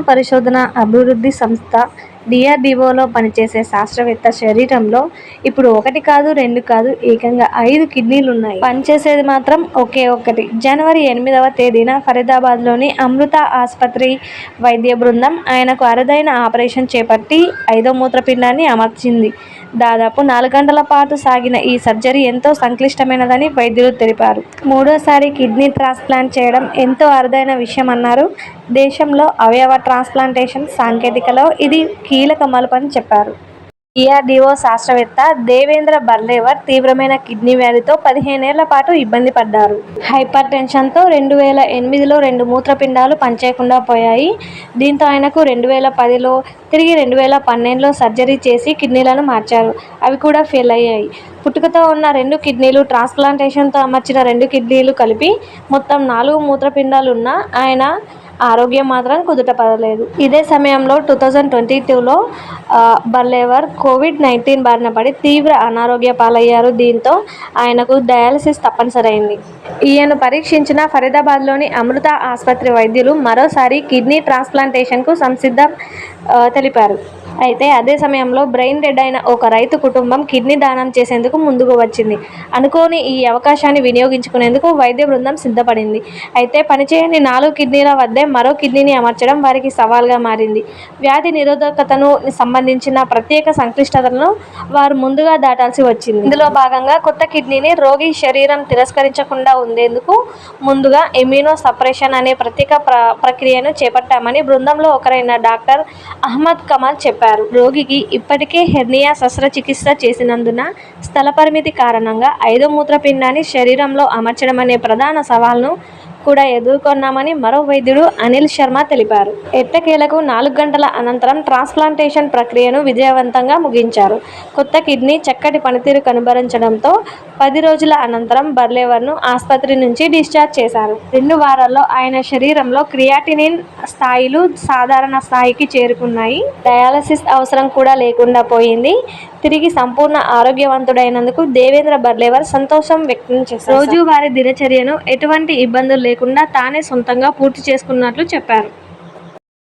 పరిశోధన అభివృద్ధి సంస్థ డిఆర్డిఓలో పనిచేసే శాస్త్రవేత్త శరీరంలో ఇప్పుడు ఒకటి కాదు రెండు కాదు ఏకంగా ఐదు కిడ్నీలు ఉన్నాయి పనిచేసేది మాత్రం ఒకే ఒక్కటి. జనవరి ఎనిమిదవ తేదీన ఫరీదాబాద్లోని అమృత ఆసుపత్రి వైద్య బృందం ఆయనకు అరుదైన ఆపరేషన్ చేపట్టి ఐదో మూత్రపిండాన్ని అమర్చింది. దాదాపు నాలుగు గంటల పాటు సాగిన ఈ సర్జరీ ఎంతో సంక్లిష్టమైనదని వైద్యులు తెలిపారు. మూడోసారి కిడ్నీ ట్రాన్స్ప్లాంట్ చేయడం ఎంతో అరుదైన విషయం అన్నారు దేశంలో అవయవ ట్రాన్స్ప్లాంటేషన్ సాంకేతికలో ఇది కీ మలుపని చెప్పారు. డిఆర్డీఓ శాస్త్రవేత్త దేవేంద్ర బర్లేవర్ తీవ్రమైన కిడ్నీ వ్యాధితో పదిహేనేళ్ళ పాటు ఇబ్బంది పడ్డారు. హైపర్టెన్షన్తో రెండు వేల ఎనిమిదిలో రెండు మూత్రపిండాలు పనిచేయకుండా పోయాయి. దీంతో ఆయనకు రెండు వేల పదిలో, తిరిగి రెండు వేల పన్నెండులో సర్జరీ చేసి కిడ్నీలను మార్చారు. అవి కూడా ఫెయిల్ అయ్యాయి. పుట్టుకతో ఉన్న రెండు కిడ్నీలు, ట్రాన్స్ప్లాంటేషన్తో అమర్చిన రెండు కిడ్నీలు కలిపి మొత్తం నాలుగు మూత్రపిండాలున్నా ఆయన ఆరోగ్యం మాత్రం కుదుటపడలేదు. ఇదే సమయంలో టూ థౌజండ్ ట్వంటీ టూలో బర్లేవర్ కోవిడ్ నైన్టీన్ బారిన పడి తీవ్ర అనారోగ్య పాలయ్యారు. దీంతో ఆయనకు డయాలసిస్ తప్పనిసరైంది. ఈయను పరీక్షించిన ఫరీదాబాద్లోని అమృత ఆసుపత్రి వైద్యులు మరోసారి కిడ్నీ ట్రాన్స్ప్లాంటేషన్కు సంసిద్ధం తెలిపారు. అయితే అదే సమయంలో బ్రెయిన్ డెడ్ అయిన ఒక రైతు కుటుంబం కిడ్నీ దానం చేసేందుకు ముందుకు వచ్చింది. అనుకోని ఈ అవకాశాన్ని వినియోగించుకునేందుకు వైద్య బృందం సిద్ధపడింది. అయితే పనిచేయని నాలుగు కిడ్నీల వద్దే మరో కిడ్నీని అమర్చడం వారికి సవాల్గా మారింది. వ్యాధి నిరోధకతను సంబంధించిన ప్రత్యేక సంక్లిష్టతలను వారు ముందుగా దాటాల్సి వచ్చింది. ఇందులో భాగంగా కొత్త కిడ్నీని రోగి శరీరం తిరస్కరించకుండా ఉండేందుకు ముందుగా ఎమ్యూనో సపరేషన్ అనే ప్రత్యేక ప్రక్రియను చేపట్టామని బృందంలో ఒకరైన డాక్టర్ అహ్మద్ కమాల్ చెప్పారు. రోగికి ఇప్పటికే హెర్నియా శస్త్రచికిత్స చేసినందున స్థలపరిమితి కారణంగా ఐదో మూత్రపిండాన్ని శరీరంలో అమర్చడం అనే ప్రధాన సవాల్ను కూడా ఎదుర్కొన్నామని మరో వైద్యుడు అనిల్ శర్మ తెలిపారు. ఎట్టకేలకు నాలుగు గంటల అనంతరం ట్రాన్స్ప్లాంటేషన్ ప్రక్రియను విజయవంతంగా ముగించారు. కొత్త కిడ్నీ చక్కటి పనితీరు కనుబరించడంతో పది రోజుల అనంతరం బర్లేవర్ను ఆసుపత్రి నుంచి డిశ్చార్జ్ చేశారు. రెండు వారాల్లో ఆయన శరీరంలో క్రియాటినిన్ స్థాయిలు సాధారణ స్థాయికి చేరుకున్నాయి. డయాలసిస్ అవసరం కూడా లేకుండా పోయింది. తిరిగి సంపూర్ణ ఆరోగ్యవంతుడైనందుకు దేవేంద్ర బర్లేవర్ సంతోషం వ్యక్తం చేశారు. రోజువారీ దినచర్యను ఎటువంటి ఇబ్బందులు లేకుండా తానే సొంతంగా పూర్తి చేసుకున్నట్లు చెప్పారు.